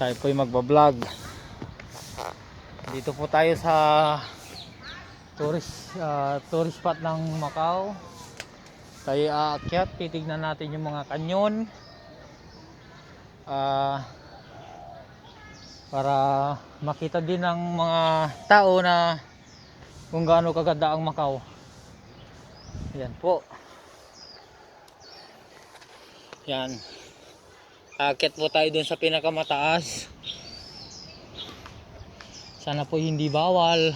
tayo po'y magbablog. Dito po tayo sa tourist ah, tourist spot ng Macau. Tayo aakyat titignan natin yung mga kanyon. Ah, para makita din ng mga tao na kung gaano kaganda ang Macau. Yan po. Yan aakyat po tayo dun sa pinakamataas. Sana po hindi bawal.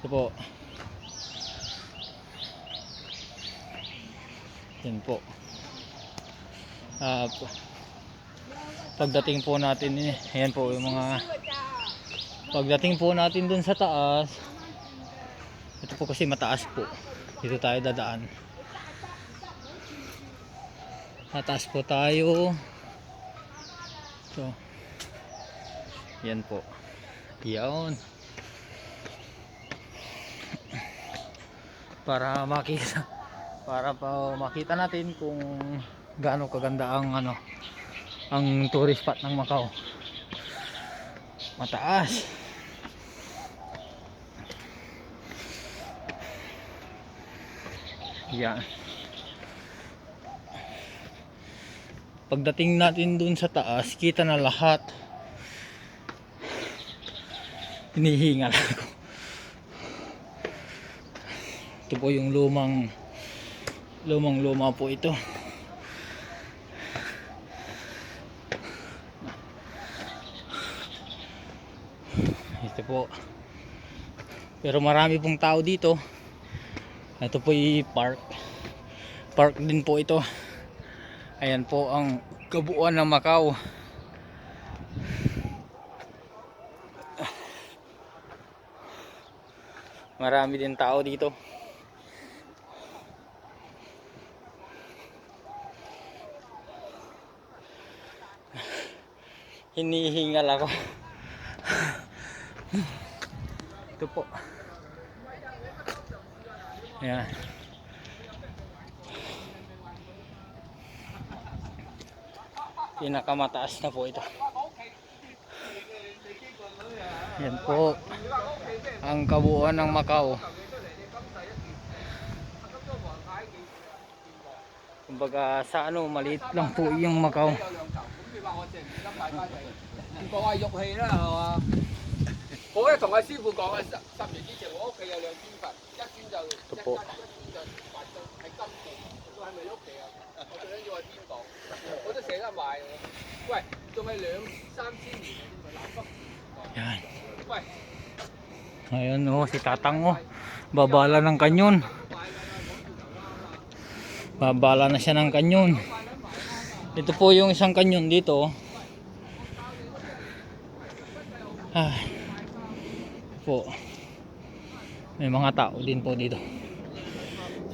Ito po. Yan po. Po- pagdating po natin eh, ayan po yung mga pagdating po natin dun sa taas ito po kasi mataas po. Dito tayo dadaan. Mataas po tayo so yan po. Yan para makita para pa makita natin kung gaano kaganda ang ano ang tourist spot ng Macau. Mataas. Yan pagdating natin dun sa taas kita na lahat. Hinihingal ako. Ito po yung lumang lumang luma po ito. Ito po. Pero marami pong tao dito. Ito po yung park. Park din po ito ayan po ang kabuuan ng Macau. Marami din tao dito. Hinihingal ako. Ito po. Yan pinakamataas na po ito. Yan po ang kabuuan ng Macau. Kumbaga sa ano maliit lang po yung Macau. Ito po. 系嘛？我咧同阿师傅讲啊，十十年之前我屋企有两尊佛，一尊就一个波一尊就佛就系金嘅，佢系咪屋企啊？我最紧要系边度？我都舍得买喎。喂，仲系两三千年嘅添喎，南北。 yan喂， Ayan oh, si Tatang oh. Babala ng kanyon. Babala na siya ng kanyon. Ito po yung isang kanyon dito. oh. Ah. Po. May mga tao din po dito.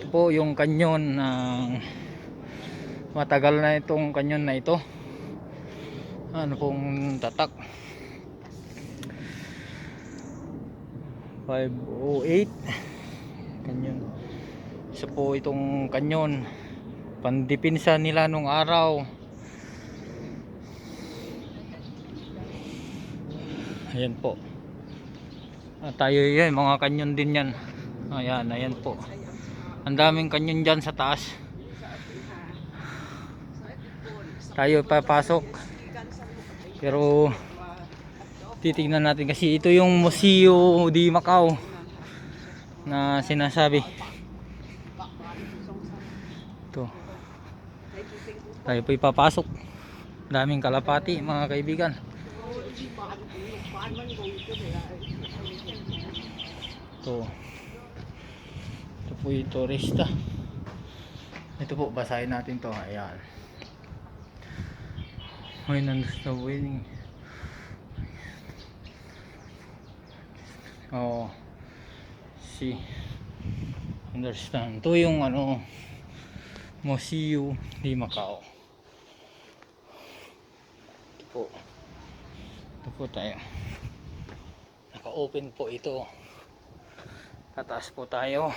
Po yung kanyon ng matagal na itong kanyon na ito. Ano pong tatak. 508 kanyon. Isa po itong kanyon. Pandipinsa nila nung araw. Ayan po. Ah, tayo yan mga kanyon din yan. Ayan ayan po ang daming kanyon dyan sa taas. Tayo papasok. Pero titignan natin kasi ito yung Museo di Macau na sinasabi. Ito. Tayo po ipapasok daming kalapati mga kaibigan. Ito ito po yung turista ito po basahin natin to ayan nandun sa wedding Oo. Si understand. Ito yung ano Museo di Macau. Ito po. Ito po tayo. Naka-open po ito. Tataas po tayo.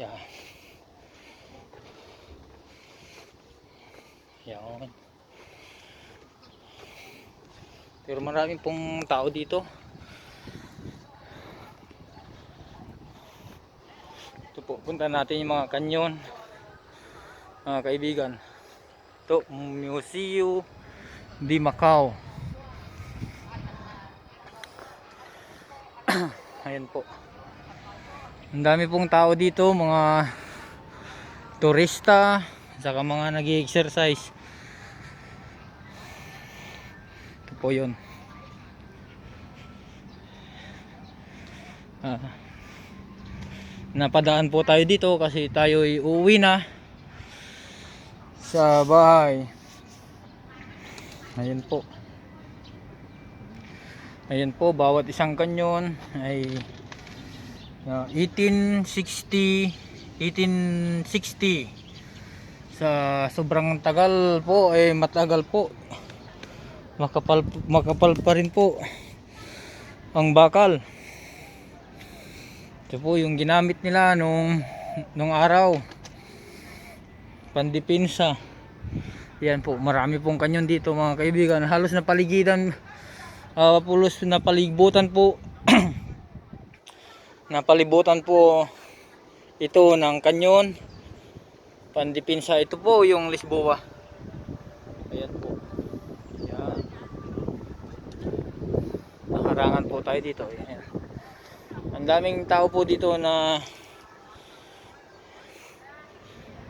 Yan. Yan. Pero marami pong tao dito. Ito po, punta natin yung mga kanyon. Mga kaibigan. Ito, Museo di Macau. Ayan po. Ang dami pong tao dito, mga turista, saka mga nag exercise Ito po yun. Ah. Napadaan po tayo dito kasi tayo ay uuwi na sa bahay. Ayan po. Ayan po, bawat isang kanyon ay ah, 1860 1860 sa sobrang tagal po eh matagal po. Makapal makapal pa rin po ang bakal. Ito po yung ginamit nila nung nung araw. Pandipinsa. Yan po marami pong kanyon dito mga kaibigan. Halos na paligidan uh, pulos na palibutan po napalibutan po ito ng kanyon. Pandipinsa ito po yung Lisboa. Ayan po. Yan nakarangan po tayo dito. Ayan. ang daming tao po dito na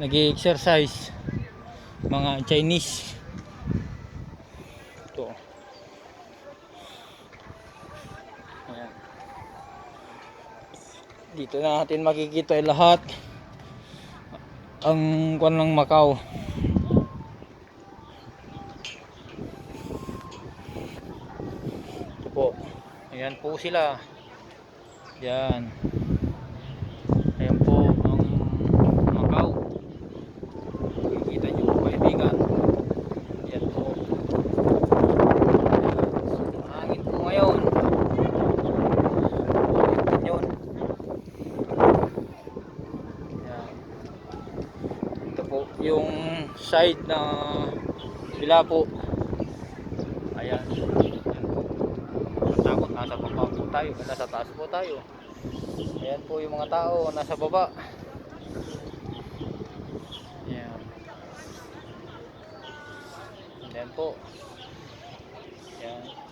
nag exercise mga Chinese. Ito ayan dito natin makikita lahat. Ang kwan ng Macau. Ito po. Ayan po sila. Yan ayan po ang Macau makikita nyo po kaibigan yan po Ayan. hangin po ngayon yun yan ito po yung side na bila po. Ayan. Yan po matakot nasa baba po tayo. Nasa taas po tayo. Ayan po yung mga tao nasa baba. Ayan. Ayan po. Ayan ayan